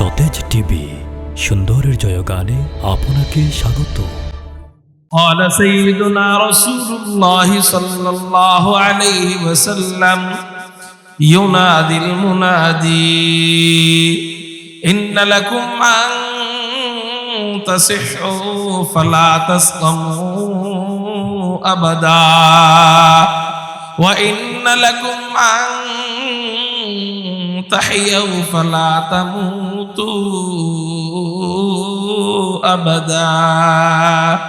সতেজ টিভি সুন্দরের জয়গানে আপনাকে স্বাগত قال سيدنا رسول الله صلى الله عليه وسلم ينادي المنادي إن لكم أن تصحوا فلا تسقموا أبدا وإن لكم أن تحيوا فلا تموتوا أبدا.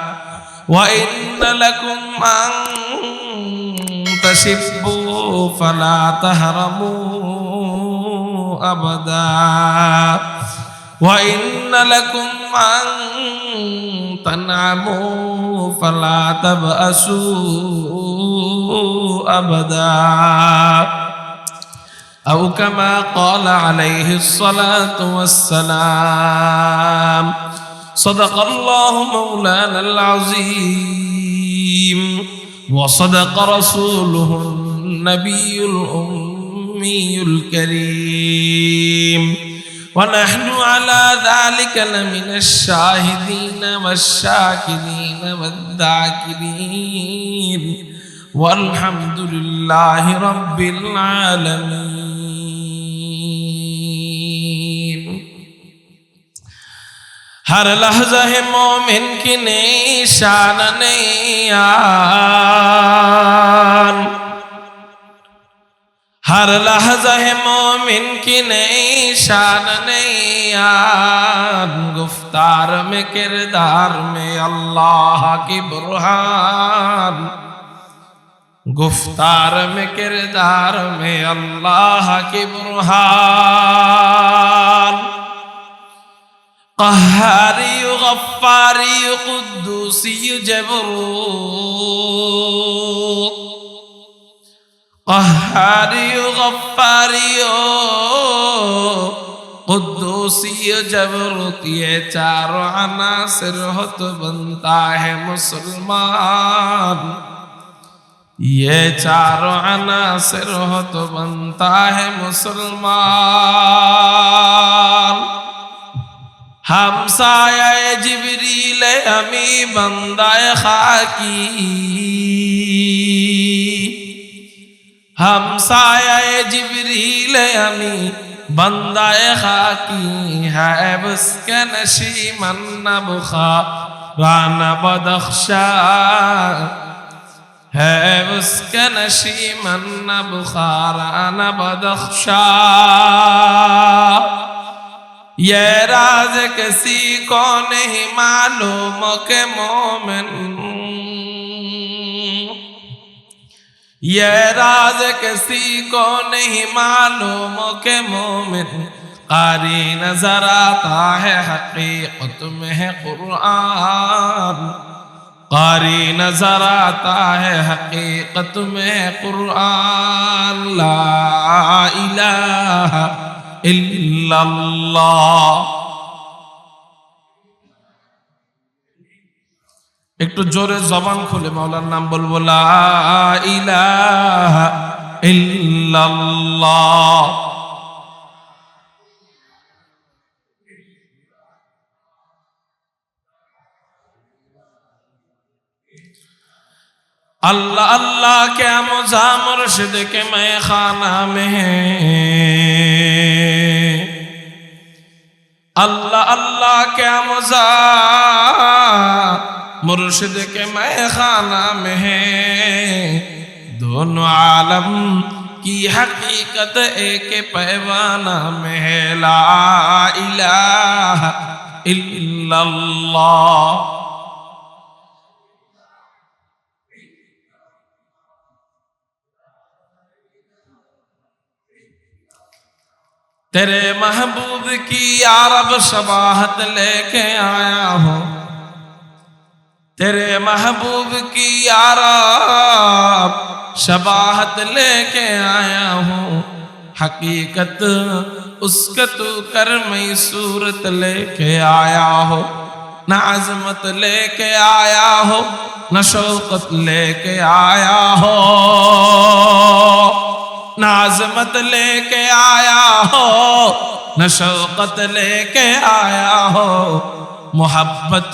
وإن لكم أن تشبوا فلا تهرموا أبدا. وإن لكم أن تنعموا فلا تبأسوا أبدا. أو كما قال عليه الصلاة والسلام. صدق الله مولانا العظيم. وصدق رسوله النبي الأمي الكريم. ونحن على ذلك لمن الشاهدين والشاكرين والذاكرين. والحمد لله رب العالمين. ہر لحظہ مومن کی نئی شان ہر لحظہ مومن کی نئی شان گفتار میں کردار میں اللہ کی برہان۔ گفتار میں کردار میں اللہ کی برہان۔ قهاري غفاري قدوسي جبروت قهاري غفاري قدوسی جبروت یہ چاروں عناصر ہو تو بنتا ہے مسلمان یہ چاروں عناصر ہو تو بنتا ہے مسلمان হামসায় জিবরিলে আমি বন্দায় খাকি। হামসায় জিবরিলে আমি বন্দায় খাকি। হ্যাঁ নশি মন্না বুখা রান বদখশা। ہے اس کا نشیمن نہ بخارا نہ یہ راز کسی کو نہیں معلوم کہ مومن یہ راز کسی کو نہیں معلوم کہ مومن قاری نظر آتا ہے حقیقت میں ہے قرآن قاری نظر آتا ہے حقیقت میں قرآن لا الہ একটু জোরে জবান খুলে মাওলার নাম বলব, লা আল্লাহ ইল্লাল্লাহ اللہ اللہ کے مزامر شد کے اللہ اللہ کیا مزا مرشد کے میں خانہ میں ہیں دونوں عالم کی حقیقت ایک پیوانہ میں لا الہ الا اللہ۔ تیرے محبوب کی عرب شباہت لے کے آیا ہوں۔ تیرے محبوب کی عرب شباہت لے کے آیا ہوں۔ حقیقت اس کا تو کرمی صورت لے کے آیا ہو۔ نہ عظمت لے کے آیا ہو، نہ شوقت لے کے آیا ہو۔ आजमत लेके आया हो न शौकत लेके आया हो मोहब्बत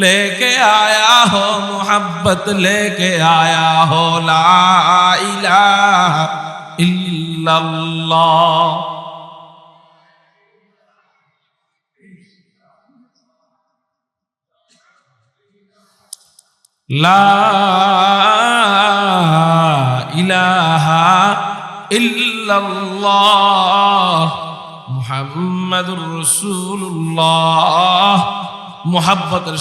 लेके आया हो मोहब्बत लेके आया हो ला इलाहा इल्लल्लाह لا إله ইল্লাল্লাহ মুহাম্মাদুর রাসূলুল্লাহ। মুহাব্বতের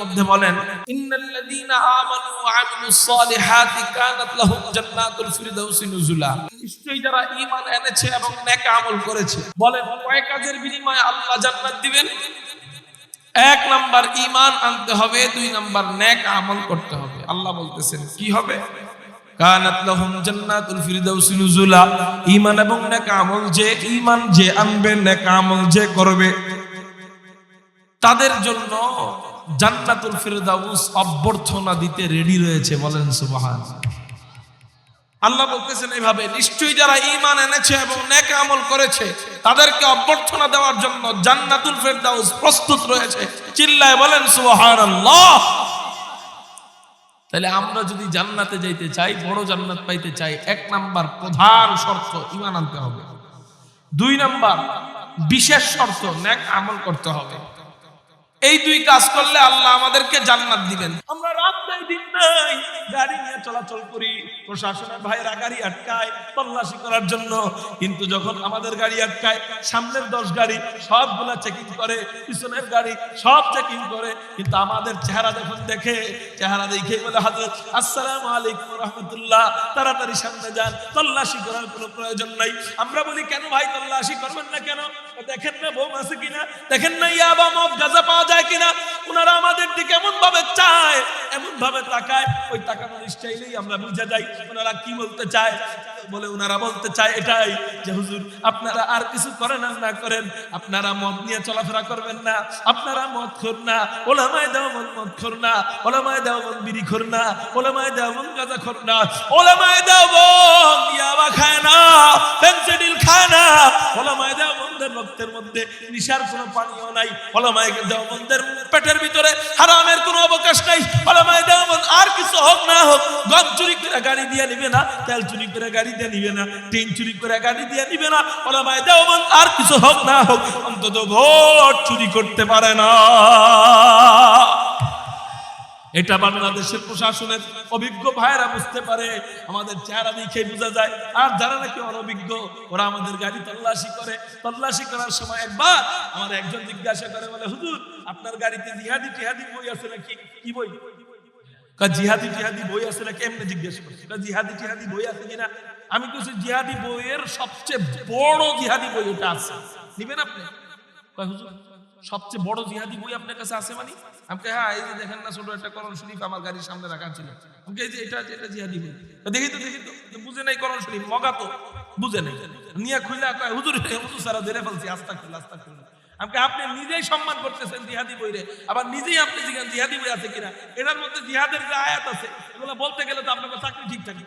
মধ্যে বলেন, ইন্নাল্লাযীনা আমানু ওয়া আমিলুস সালিহাতি যারা এনেছে এবং নেক আমল করেছে। বলেন, কয় কাজের বিনিময়ে আল্লাহ জান্নাত দিবেন? এক নাম্বার ঈমান আনতে হবে, দুই নাম্বার নেক আমল করতে হবে। আল্লাহ বলতেছেন, কি হবে? কানাত লাহুম জান্নাতুল ফিরদাউসি নুজুলা। ঈমান এবং নেক আমল যে ঈমান যে আনবে, নেক আমল যে করবে, তাদের জন্য জান্নাতুল ফিরদাউস অভ্যর্থনা দিতে রেডি রয়েছে, বলেন সুবহান আল্লাহ বলতেছেন এইভাবে, নিশ্চয়ই যারা ইমান এনেছে এবং নেক আমল করেছে, তাদেরকে অভ্যর্থনা দেওয়ার জন্য জান্নাতুল ফিরদাউস প্রস্তুত রয়েছে। চিল্লায় বলেন, সুবহানাল্লাহ! তাহলে আমরা যদি জান্নাতে যাইতে চাই, বড় জান্নাত পাইতে চাই, এক নাম্বার প্রধান শর্ত ইমান আনতে হবে। দুই নাম্বার, বিশেষ শর্ত, নেক আমল করতে হবে। এই দুই কাজ করলে আল্লাহ আমাদেরকে জান্নাত দিবেন। আমরা রাত নাই, দিন নাই, গাড়ি নিয়ে চলাচল করি, প্রশাসনের ভাইরা গাড়ি আটকায়, তল্লাশি করার জন্য। কিন্তু যখন আমাদের গাড়ি আটকায়, সামনের দশ গাড়ি সবগুলা চেকিং করে, পিছনের গাড়ি সব চেকিং করে, কিন্তু আমাদের চেহারা যখন দেখে, চেহারা দেখে বলে হাজরত আসসালামু আলাইকুম রহমতুল্লাহ। তাড়াতাড়ি সামনে যান, তল্লাশি করার কোনো প্রয়োজন নাই। আমরা বলি, কেন ভাই, তল্লাশি করবেন না কেন? দেখেন না, বোম আছে কিনা? দেখেন না ইয়াবা মদ গাঁজা পাওয়া যায় কিনা? ওনারা আমাদের দিকে এমন ভাবে চায় এমন ভাবে তাকায়, ওই তাকানোর স্টাইলেই আমরা বুঝে যাই ওনারা কি বলতে চায়। বলে ওনারা বলতে চায় এটাই যে, হুজুর, আপনারা আর কিছু করেন আর না করেন, আপনারা মদ নিয়ে চলাফেরা করবেন না, আপনারা মদ খোর না, ওলামায় দেওয়ান মদ খোর না, ওলামায় দেওয়ান বিড়ি খোর না, ওলামায় দেওয়ান গাঁজা খোর না, ওলামায় দেওয়ান ইয়াবা খায় না ফেন্সিডিল খায় না, ওলামায় দেওয়ানদের রক্তের মধ্যে নিশার কোনো পানীয় নাই, ওলামায় দেওয়ানদের পেটের হোক না হোক, গম চুরি করে গাড়ি দিয়ে নিবে না, তেল চুরি করে গাড়ি দিয়ে নিবে না, টিন চুরি করে গাড়ি দিয়ে নিবে না, ওলামায় দেওয়ান আর কিছু হোক না হোক, অন্তত ভোট চুরি করতে পারে না। এটা বাংলাদেশের প্রশাসনের অভিজ্ঞ ভাইরা বুঝতে পারে, আমাদের চেহারা দেখে বোঝা যায়। আর যারা নাকি অনভিজ্ঞ, ওরা আমাদের গাড়ি তল্লাশি করে। তল্লাশি করার সময় একবার আমার একজন জিজ্ঞাসা করে বলে, হুজুর, আপনার গাড়িতে জিহাদি টিহাদি বই আছে নাকি? কি বই? জিহাদি টিহাদি বই আছে নাকি? এমনি জিজ্ঞেস করছি। জিহাদি টিহাদি বই আছে কিনা? আমি কিছু জিহাদি বইয়ের সবচেয়ে বড় জিহাদি বই ওটা আছে। নিবেন আপনি? সবচেয়ে বড় জিহাদি বই আপনার কাছে আছে মানে? আমাকে হ্যাঁ এই যে দেখেন না, ছোট একটা করণ শরীফ আমার গাড়ির সামনে রাখা ছিল। আমাকে এই যে এটা এটা জিহাদি বই। দেখি তো দেখি তো বুঝে নাই করণ শরীফ, মগা তো, বুঝে নাই। নিয়ে কয়, হুজুর হুজুর, সারা ধরে ফেলছি, আস্তা খুলে আস্তা খুলে। আমাকে আপনি নিজেই সম্মান করতেছেন জিহাদি বইরে? আবার নিজেই আপনি জিহাদি বই আছে কিনা? এটার মধ্যে জিহাদের যে আয়াত আছে, এগুলো বলতে গেলে তো আপনাকে চাকরি ঠিক থাকে।